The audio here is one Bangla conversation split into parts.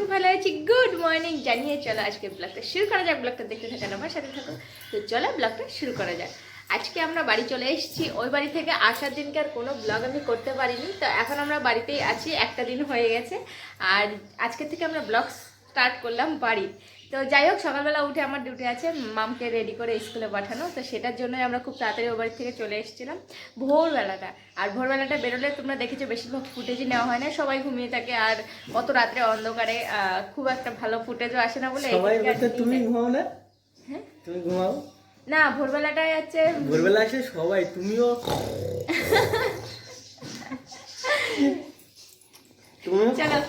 খুব ভালো আছি। গুড মর্নিং জানিয়ে চলো আজকে ব্লগটা শুরু করা যাক। ব্লগটা দেখতে থাকেন আমার সাথে থাকো। তো চলো ব্লগটা শুরু করা যাক। আজকে আমরা বাড়ি চলে এসেছি। ওই বাড়ি থেকে আসার দিনকে আর কোনো ব্লগ আমি করতে পারিনি। তো এখন আমরা বাড়িতেই আছি। একটা দিন হয়ে গেছে। আর আজকে থেকে আমরা ব্লগ স্টার্ট করলাম বাড়ি। তো যাই হোক সকালবেলা উঠে আমার ডিউটি আছে। মামকে রেডি করে স্কুলে পাঠানো। তো সেটার জন্যই আমরা খুব তাড়াতাড়ি ও বাড়ি থেকে চলে এসেছিলাম। ভোরবেলাটা। আর ভোরবেলাটা বেরোলে তোমরা দেখেছ বেশিরভাগ ফুটেজই নেওয়া হয় না। সবাই ঘুমিয়ে থাকে আর অত রাত্রে অন্ধকারে খুব একটা ভালো ফুটেজও আসে না বলে তুমি ঘুমাও না? হ্যাঁ? তুমি ঘুমাও? না ভোরবেলাটাই হচ্ছে ভোরবেলা এসে সবাই তুমিও।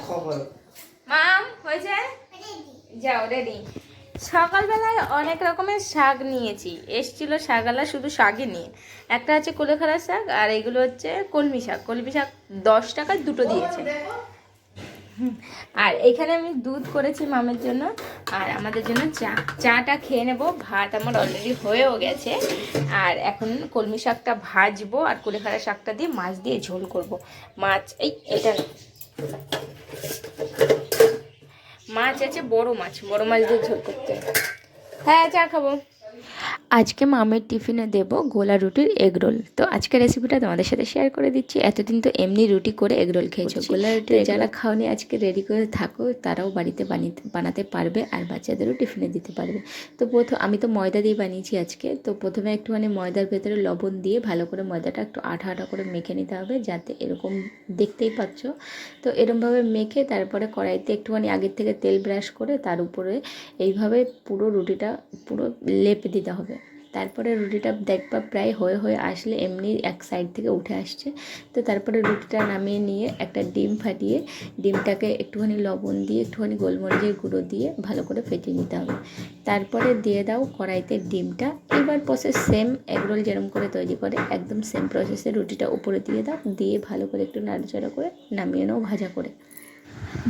খবর। মাম হয়েছে? যাও রেডি সকালবেলায় অনেক রকমের শাক নিয়েছি। এসছিল শাকওয়ালা শুধু শাকই নিয়ে। একটা হচ্ছে কুলেখাড়া শাক আর এগুলো হচ্ছে কলমি শাক। কলমি শাক দশ টাকায় দুটো দিয়েছে। আর এখানে আমি দুধ করেছি মামের জন্য আর আমাদের জন্য চা। চাটা খেয়ে নেব। ভাত আমার অলরেডি হয়েও গেছে। আর এখন কলমি শাকটা ভাজবো আর কুলেখাড়া শাকটা দিয়ে মাছ দিয়ে ঝোল করব। মাছ, এই, এটা। মাছ আছে বড় মাছ বড় মাছ দিয়ে ঝোল করতে হ্যাঁ। চা খাব। আজকে মামের টিফিনে দেব গোলা রুটির এগ রোল। তো আজকের রেসিপিটা তোমাদের সাথে শেয়ার করে দিচ্ছি। এতদিন তো এমনি রুটি করে এগ রোল খেয়েছো। গোলা রুটি যারা খাওনি আজকে রেডি করে থাকো তারাও বাড়িতে বানিয়ে বানাতে পারবে আর বাচ্চাদেরও টিফিনে দিতে পারবে। তো প্রথম আমি তো ময়দা দিয়ে বানিয়েছি আজকে। তো প্রথমে একটুখানি ময়দার ভেতরে লবণ দিয়ে ভালো করে ময়দাটা একটু আঠা আঠা করে মেখে নিতে হবে যাতে এরকম দেখতেই পাচ্ছ। তো এরমভাবে মেখে তারপরে কড়াইতে একটুখানি আগের থেকে তেল ব্রাশ করে তার উপরে এইভাবে পুরো রুটিটা পুরো লেপে দিতে হবে। তারপরে রুটিটা দেখবা প্রায় হয়ে হয়ে আসলে এমনি এক সাইড থেকে উঠে আসছে। তো তারপরে রুটিটা নামিয়ে নিয়ে একটা ডিম ফাটিয়ে, ডিমটাকে একটুখানি লবণ দিয়ে, একটুখানি গোলমরিচের গুঁড়ো দিয়ে ভালো করে ফেটিয়ে নিতে হবে। তারপরে দিয়ে দাও কড়াইতে ডিমটা। এবার প্রসেস সেম এগরোল যেরকম করে তৈরি করে, একদম সেম প্রসেসে রুটিটা উপরে দিয়ে দাও। দিয়ে ভালো করে একটু নাড়াচাড়া করে নামিয়ে নাও ভাজা করে।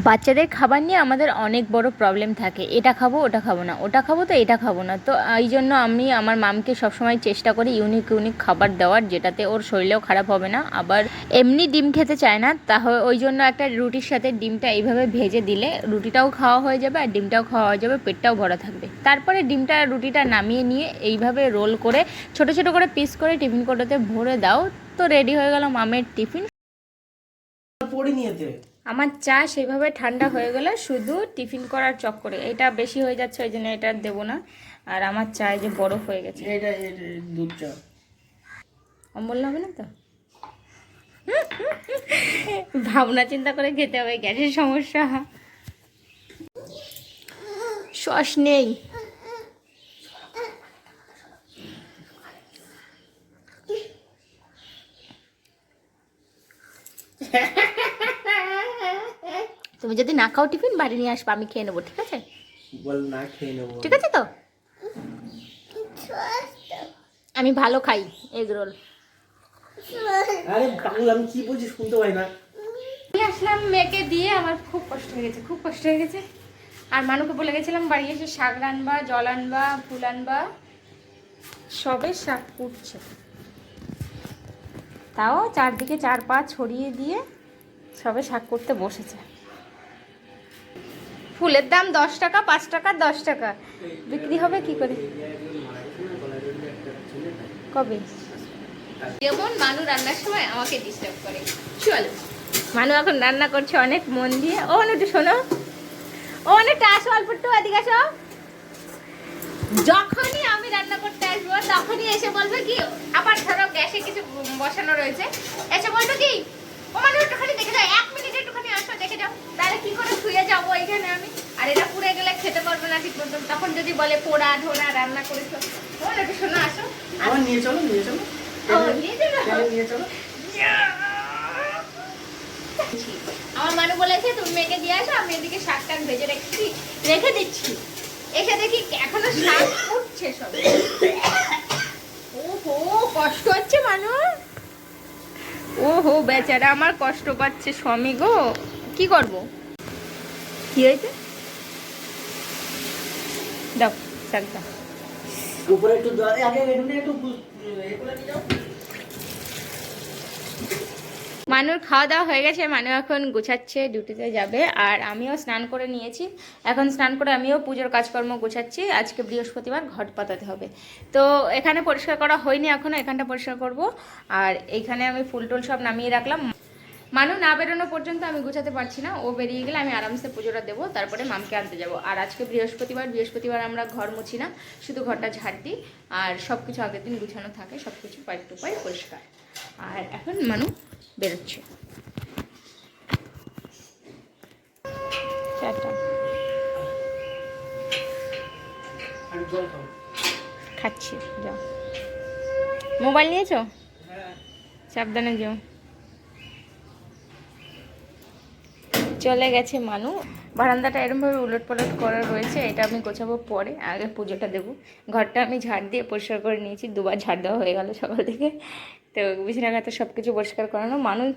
বাচ্চাদের খাবার নিয়ে আমাদের অনেক বড় প্রবলেম থাকে। এটা খাব, ওটা খাব না। ওটা খাব তো এটা খাব না। তো এই জন্য আমি আমার মামকে সবসময় চেষ্টা করি ইউনিক ইউনিক খাবার দেওয়ার, যেটাতে ওর শরীরেও খারাপ হবে না। আবার এমনি ডিম খেতে চায় না, তাহলে ওই জন্য একটা রুটির সাথে ডিমটা এইভাবে ভেজে দিলে রুটিটাও খাওয়া হয়ে যাবে আর ডিমটাও খাওয়া হয়ে যাবে, পেটটাও ভরা থাকবে। তারপরে ডিমটা রুটিটা নামিয়ে নিয়ে এইভাবে রোল করে, ছোট ছোট করে পিস করে টিফিন কোটোতে ভরে দাও। তো রেডি হয়ে গেল মামের টিফিন পড়ে নিয়েতে আমার চা সেভাবে ঠান্ডা হয়ে গেলে শুধু টিফিন করার চক্করে। এটা বেশি হয়ে যাচ্ছে ওই জন্য এটা দেবো না। আর আমার চায় যে বরফ হয়ে গেছে। দুধ চা। অম্বল হবে না তো? ভাবনা চিন্তা করে খেতে হবে গ্যাসের সমস্যা। সস নেই। তুমি যদি না খাও টিফিন বাড়ি নিয়ে আসব আমি খেয়ে নেব ঠিক আছে? বল না খেয়ে নেব ঠিক আছে তো? আমি ভালো খাই এগ রোল। আরে পাগল আমি কি বলছি শুনতে পাই না। আসলাম মেয়েকে দিয়ে আমার খুব কষ্ট হয়ে গেছে খুব কষ্ট হয়ে গেছে। আর মানুকে বলে গেছিলাম বাড়ি এসে শাক আনবা জল আনবা ফুল আনবা সবে শাক উঠছে। তাও চারদিকে চার পা ছড়িয়ে দিয়ে সবে শাক করতে বসেছে। ফুলের দাম দশ টাকা পাঁচ টাকা দশ টাকা। বিক্রি হবে কি করে? কবে? যেমন মানু রান্নার সময় আমাকে ডিস্টার্ব করে। চলো। মানু এখন রান্না করছে অনেক মন দিয়ে। ও একটু শোনো। ও অনেকটা আসো অল্প একটু এদিকে আসো। যখনই আমি রান্না করতে আসব তখনই এসে বলবে কি আবার ধরো গ্যাসে কিছু বসানো রয়েছে। এসে বলবে কি ও মানে একটুখানি দেখে যাও এক মিনিট দেখে যাও। তাহলে কি করে শুয়ে যাব এইখানে আমি? আর এটা পুড়ে গেলে খেতে পারব না ঠিক মতন। তখন যদি বলে পোড়া ঢোনা রান্না করেছ ও একটু শোনো আসো। আমার নিয়ে চলো নিয়ে চলো। নিয়ে চলো। আমার মানু বলেছে তুমি মেয়েকে দিয়ে আসো আমি এদিকে শাক টাক ভেজে রেখেছি রেখে দিচ্ছি। এসে দেখি এখনও শাক উঠছে সব। ওহো কষ্ট হচ্ছে মানু ওহো বেচারা আমার কষ্ট পাচ্ছে স্বামী গো। কি করব? কি হয়েছে? দাও উপরে একটু আগে মানু মানুর খাওয়া দাওয়া হয়ে গেছে মানু এখন গুছাচ্ছে ডিউটিতে যাবে আর আমিও স্নান করে নিয়েছি। এখন স্নান করে আমিও পুজোর কাজকর্ম গুছাচ্ছি আজকে বৃহস্পতিবার ঘট পাতাতে হবে। তো এখানে পরিষ্কার করা হয়নি এখনও এখানটা পরিষ্কার করব আর এইখানে আমি ফুল টুল সব নামিয়ে রাখলাম। মানু না বেরোনো পর্যন্ত আমি গুছাতে পারছি না। ও বেরিয়ে গেলে আমি আরামসে পুজোটা দেবো তারপরে মামকে আনতে যাব। আর আজকে বৃহস্পতিবার বৃহস্পতিবার আমরা ঘর মুছি না শুধু ঘরটা ঝাড় দিই। আর সব কিছু আগের দিন গুছানো থাকে সব কিছু পাইপ টু পাইপ পরিষ্কার। আর এখন মানু বেরোচ্ছে। খাচ্ছি যাও। মোবাইল নিয়েছো? হ্যাঁ। সাবধানে যেও। চলে গেছে মানু। বারান্দাটা এরমভাবে উলট পালট করা রয়েছে, এটা আমি গোছাবো পরে, আগে পুজোটা দেবো। ঘরটা আমি ঝাড় দিয়ে পরিষ্কার করে নিয়েছি, দুবার ঝাড় দেওয়া হয়ে গেল সকাল থেকে। তো বিছানাঘাতে সব কিছু পরিষ্কার করানো। মানুষ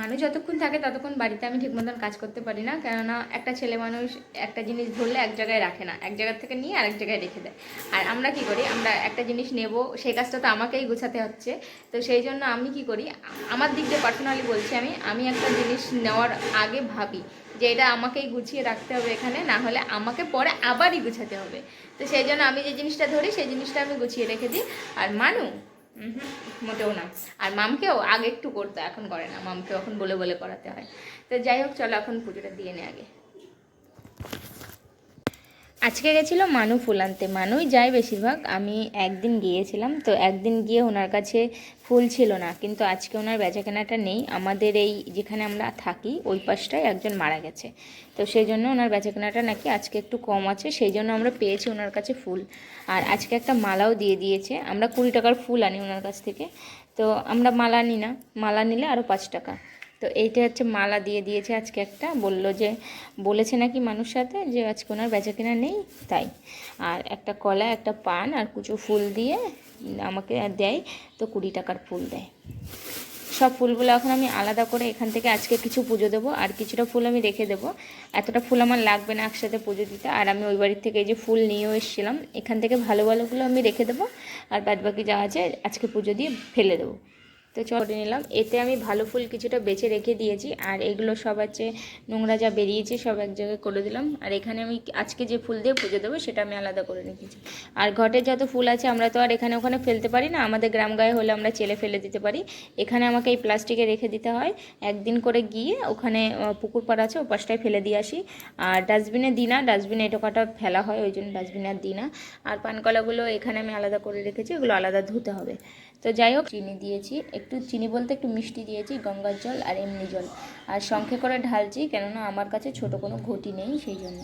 মানুষ যতক্ষণ থাকে ততক্ষণ বাড়িতে আমি ঠিক মতন কাজ করতে পারি না। কেননা একটা ছেলে মানুষ একটা জিনিস ধরলে এক জায়গায় রাখে না। এক জায়গা থেকে নিয়ে আরেক জায়গায় রেখে দেয়। আর আমরা কি করি? আমরা একটা জিনিস নেব, সেই কাজটা তো আমাকেই গোছাতে হচ্ছে। তো সেই জন্য আমি কি করি? আমার দিক দিয়ে পার্সোনালি বলছি আমি আমি একটা জিনিস নেওয়ার আগে ভাবি যে এটা আমাকেই গুছিয়ে রাখতে হবে এখানে, না হলে আমাকে পরে আবারই গুছাতে হবে। তো সেই জন্য আমি যে জিনিসটা ধরি, সেই জিনিসটা আমি গুছিয়ে রেখে দিই। আর মানু মোটেও না। আর মামকেও আগে একটু করতো, এখন করে না। মামকে এখন বলে বলে করাতে হয়। তো যাই হোক, চলো এখন পুজোটা দিয়ে নে আগে। আজকে গেছিল মানু ফুল আনতে। মানুই যায় বেশিরভাগ। আমি একদিন গিয়েছিলাম, তো একদিন গিয়ে ওনার কাছে ফুল ছিল না, কিন্তু আজকে ওনার বেচা কেনাটা নেই। আমাদের এই যেখানে আমরা থাকি, ওই পাশটায় একজন মারা গেছে। তো সেই জন্য ওনার বেচা কেনাটা নাকি আজকে একটু কম আছে সেই জন্য আমরা পেয়েছি ওনার কাছে ফুল। আর আজকে একটা মালাও দিয়ে দিয়েছে। আমরা কুড়ি টাকার ফুল আনি ওনার কাছ থেকে। তো আমরা মালা নিই না। মালা নিলে আরও পাঁচ টাকা। তো এইটা হচ্ছে মালা দিয়ে দিয়েছে আজকে একটা। বলল যে, বলেছে নাকি মানুষ সাথে যে আজকে ওনার বেচা কেনা নেই, তাই। আর একটা কলা, একটা পান আর কুচো ফুল দিয়ে আমাকে দেয়, তো কুড়ি টাকার ফুল দেয়। সব ফুলগুলো এখন আমি আলাদা করে এখান থেকে আজকে কিছু পুজো দেবো, আর কিছুটা ফুল আমি রেখে দেবো। এতটা ফুল আমার লাগবে না একসাথে পুজো দিতে, আর আমি ওই বাড়ির থেকে এই যে ফুল নিয়েও এসেছিলাম, এখান থেকে ভালো ভালোগুলো আমি রেখে দেবো, আর বাদবাকি যা আছে আজকে পুজো দিয়ে ফেলে দেবো। তো চল করে নিলাম। এতে আমি ভালো ফুল কিছুটা বেছে রেখে দিয়েছি। আর এগুলো সব আছে, নোংরা যা বেরিয়েছে সব এক জায়গায় করে দিলাম। আর এখানে আমি আজকে যে ফুল দিয়ে পুজো দেবো সেটা আমি আলাদা করে রেখেছি। আর ঘটের যত ফুল আছে আমরা তো আর এখানে ওখানে ফেলতে পারি না। আমাদের গ্রাম গায়ে হলে আমরা চেলে ফেলে দিতে পারি। এখানে আমাকে এই প্লাস্টিকে রেখে দিতে হয়। একদিন করে গিয়ে ওখানে পুকুর পাড় আছে ও পাশটায় ফেলে দিয়ে আসি। আর ডাস্টবিনে দিই না, ডাস্টবিনে এটা কটা ফেলা হয়, ওই জন্য ডাস্টবিনে আর দিই না। আর পানকলাগুলো এখানে আমি আলাদা করে রেখেছি, ওগুলো আলাদা ধুতে হবে। তো যাই হোক, চিনি দিয়েছি। একটু চিনি বলতে একটু মিষ্টি দিয়েছি, গঙ্গার জল আর এমনি জল। আর সংখ্যে করে ঢালছি, কেননা আমার কাছে ছোট কোনো ঘটি নেই, সেই জন্য।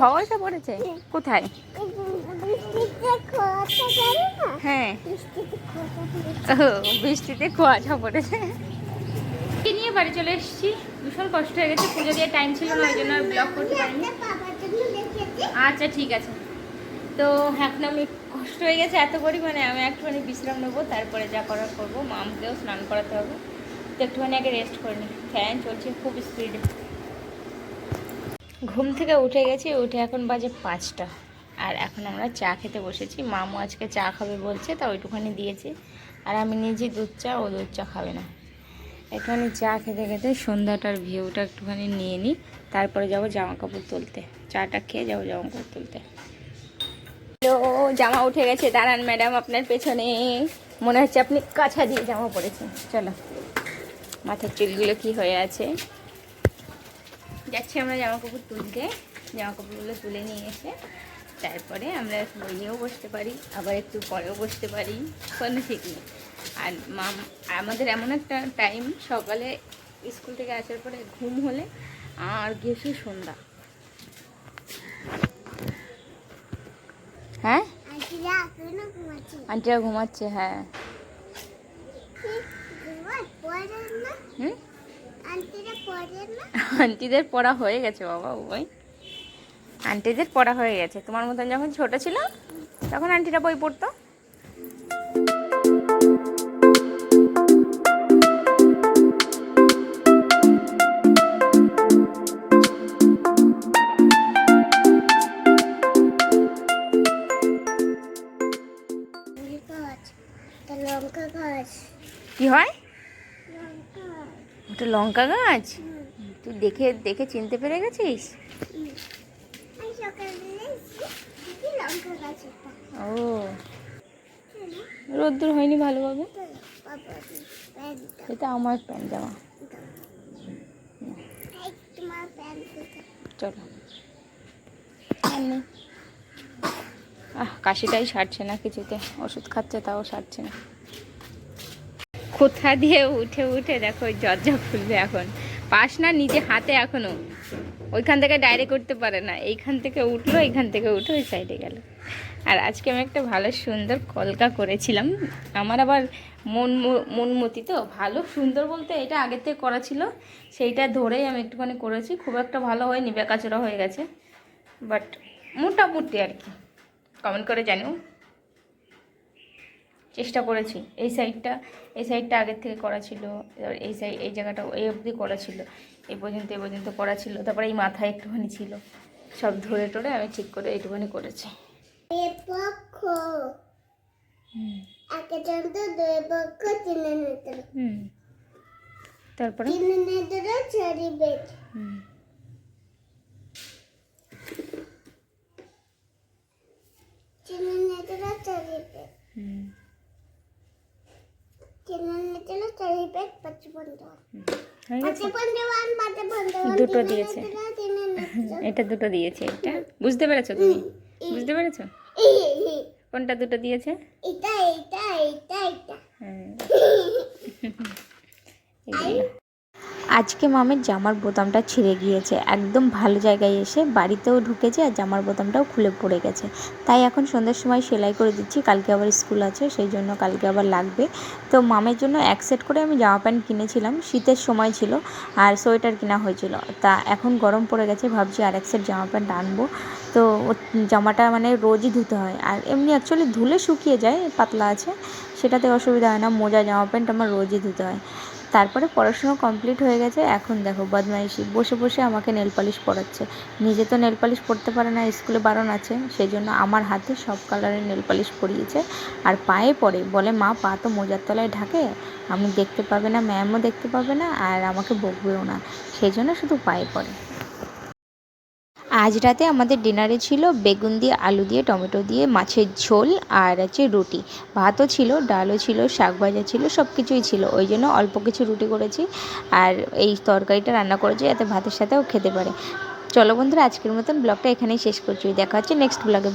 খবরটা পড়েছে কোথায়? হ্যাঁ। বৃষ্টিতে কুয়াশা পড়েছে। কি নিয়ে বাড়ি চলে এসেছি? ভীষণ কষ্ট হয়ে গেছে, পুজো দিয়ে টাইম ছিল না, ওই জন্য ব্লগ করতে পারিনি। আচ্ছা ঠিক আছে। তো এখন আমি কষ্ট হয়ে গেছে এত পরিমাণে, আমি একটুখানি বিশ্রাম নেব, তারপরে যা করার করব। মামকেও স্নান করাতে হবে। তো একটুখানি আগে রেস্ট করে নিই ফ্যান চলছে খুব স্পিডে ঘুম থেকে উঠে গেছি, উঠে এখন বাজে পাঁচটা। আর এখন আমরা চা খেতে বসেছি। মামু আজকে চা খাবে বলছে, তা ওইটুখানি দিয়েছি। আর আমি নিজে দুধ চা, ও দুধ চা খাবে না। একটুখানি চা খেতে খেতে সন্ধ্যাটার ভিউটা একটুখানি নিয়ে নিই। তারপরে যাব জামা কাপড় তুলতে। চাটা খেয়ে যাব জামা কাপড় তুলতে। হ্যালো, জামা উঠে গেছে। দাঁড়ান ম্যাডাম, আপনার পেছনে। মনে হচ্ছে আপনি কাছা দিয়ে জামা পরেছেন। চলো। মাথার চুলগুলো কি হয়ে আছে? যাচ্ছি আমরা জামা কাপড় তুলতে। জামা কাপড়গুলো তুলে নিয়ে এসে তারপরে আমরা বইয়েও বসতে পারি আবার একটু পরেও বসতে পারি কোনো ঠিক নেই। আর মাম আমাদের এমন একটা টাইম সকালে স্কুল থেকে আসার পরে ঘুম হলে আর গেছি সন্ধ্যা। হ্যাঁ? আন্টিরা ঘুমাচ্ছে হ্যাঁ। হুম? আন্টিদের পড়া হয়ে গেছে বাবা ওই আন্টিদের পড়া হয়ে গেছে। তোমার মতন যখন ছোট ছিল তখন আন্টিরা বই পড়তো। কি হয়? ওটা লঙ্কা গাছ? তুই দেখে দেখে চিনতে পেরে গেছিস? ও। রোদ্দুর হয়নি ভালোভাবে এটা আমার প্যান্ট জামা। চলো। আহ কাশিটাই সারছে না কিছুতে। ওষুধ খাচ্ছে তাও সারছে না। কোথা দিয়ে উঠে উঠে দেখো, ওই জর্জা খুলবে এখন। পাস না, নিজে হাতে এখনও। ওইখান থেকে ডাইরেক্ট করতে পারে না। এইখান থেকে উঠল, এইখান থেকে উঠে ওই সাইডে গেল। আর আজকে আমি একটা ভালো, সুন্দর কলকা করেছিলাম। আমার আবার মন মনমতি তো। ভালো, সুন্দর বলতে এটা আগের থেকে করা ছিল। সেইটা ধরেই আমি একটুখানি করেছি। খুব একটা ভালো হয়নি, বেকাচোরা হয়ে গেছে। বাট মোটামুটি আর কি। কমেন্ট করে জানিও। চেষ্টা করেছি। এই সাইডটা এই সাইডটা আগের থেকে করা ছিল এই সাইড এই জায়গাটা এই অবধি করা ছিল এই পর্যন্ত এই পর্যন্ত করা ছিল তারপরে এই মাথায় একটুখানি ছিল। সব ধরে টরে আমি ঠিক করে এইটুখানি করেছি। তারপরে? হুম। দুটো দিয়েছে। এটা দুটো দিয়েছে এটা? বুঝতে পেরেছ তুমি? বুঝতে পেরেছ? কোনটা দুটো দিয়েছে? এটা এটা এটা এটা। হ্যাঁ। আজকে মামের জামার বোতামটা ছিঁড়ে গিয়েছে। একদম ভালো জায়গায় এসে বাড়িতেও ঢুকেছে আর জামার বোতামটাও খুলে পড়ে গেছে। তাই এখন সন্ধ্যের সময় সেলাই করে দিচ্ছি। কালকে আবার স্কুল আছে, সেই জন্য কালকে আবার লাগবে। তো মামের জন্য এক সেট করে আমি জামা প্যান্ট কিনেছিলাম। শীতের সময় ছিল আর সোয়েটার কেনা হয়েছিল। তা এখন গরম পড়ে গেছে, ভাবছি আর এক সেট জামা প্যান্ট আনব। তো জামাটা মানে রোজই ধুতে হয়। আর এমনি অ্যাকচুয়ালি ধুলে শুকিয়ে যায়, পাতলা আছে। সেটাতে অসুবিধা হয় না, মোজা, জামা প্যান্ট আমার রোজই ধুতে হয়। তারপরে পড়াশুনো কমপ্লিট হয়ে গেছে। এখন দেখো, বদমাইশি, বসে বসে আমাকে নেল পালিশ পরাচ্ছে। নিজে তো নেল পালিশ পড়তে পারে না, স্কুলে বারণ আছে সেই জন্য আমার হাতে সব কালারের নেল পালিশ পরিয়েছে। আর পায়ে পড়ে বলে, মা, পা তো মোজার তলায় ঢাকে আমি দেখতে পাবে না ম্যামও দেখতে পাবে না, আর আমাকে বকবেও না। সেই জন্য শুধু পায়ে পড়ে। আজ রাতে আমাদের ডিনারে ছিল বেগুন দিয়ে, আলু দিয়ে, টমেটো দিয়ে, মাছের ঝোল আর আছে রুটি। ভাতও ছিল, ডালও ছিল, শাক ভাজা ছিল সব কিছুই ছিল। ওই জন্য অল্প কিছু রুটি করেছি আর এই তরকারিটা রান্না করেছি যাতে ভাতের সাথেও খেতে পারে। চলো বন্ধুরা, আজকের মতন ব্লগটা এখানেই শেষ করছি। দেখা হচ্ছে নেক্সট ব্লগে